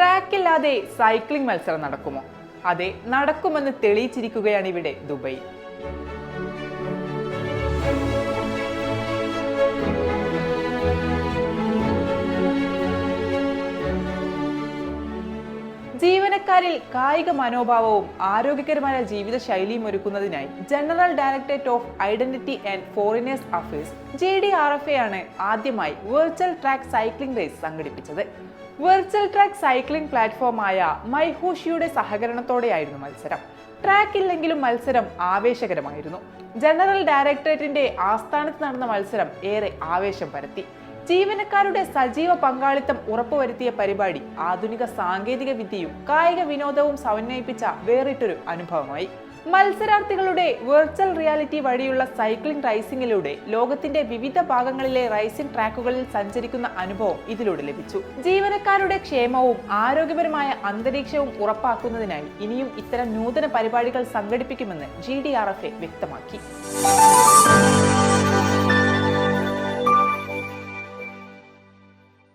ട്രാക്കില്ലാതെ cycling മത്സരം നടക്കുമോ? അതെ നടക്കുമെന്ന് തെളിയിച്ചിരിക്കുകയാണ് ഇവിടെ ദുബൈ. ജീവനക്കാരിൽ കായിക മനോഭാവവും ആരോഗ്യകരമായ ജീവിത ശൈലിയും ഒരുക്കുന്നതിനായി general directorate of identity and foreigners affairs J D R F A ആണ് ആദ്യമായി വെർച്വൽ ട്രാക്ക് സൈക്ലിംഗ് റേസ് സംഘടിപ്പിച്ചത്. വെർച്വൽ ട്രാക്ക് സൈക്ലിംഗ് പ്ലാറ്റ്ഫോമായ മൈഹൂഷിയുടെ സഹകരണത്തോടെയായിരുന്നു മത്സരം. ട്രാക്ക് ഇല്ലെങ്കിലും മത്സരം ആവേശകരമായിരുന്നു. ജനറൽ ഡയറക്ടറേറ്റിന്റെ ആസ്ഥാനത്ത് നടന്ന മത്സരം ഏറെ ആവേശം പരത്തി. ജീവനക്കാരുടെ സജീവ പങ്കാളിത്തം ഉറപ്പുവരുത്തിയ പരിപാടി ആധുനിക സാങ്കേതിക വിദ്യയും കായിക വിനോദവും സമന്വയിപ്പിച്ച വേറിട്ടൊരു അനുഭവമായി. മത്സരാർത്ഥികളുടെ വെർച്വൽ റിയാലിറ്റി വഴിയുള്ള സൈക്ലിംഗ് റൈസിംഗിലൂടെ ലോകത്തിന്റെ വിവിധ ഭാഗങ്ങളിലെ റൈസിംഗ് ട്രാക്കുകളിൽ സഞ്ചരിക്കുന്ന അനുഭവം ഇതിലൂടെ ലഭിച്ചു. ജീവനക്കാരുടെ ക്ഷേമവും ആരോഗ്യപരമായ അന്തരീക്ഷവും ഉറപ്പാക്കുന്നതിനായി ഇനിയും ഇത്തരം നൂതന പരിപാടികൾ സംഘടിപ്പിക്കുമെന്ന് ജി വ്യക്തമാക്കി.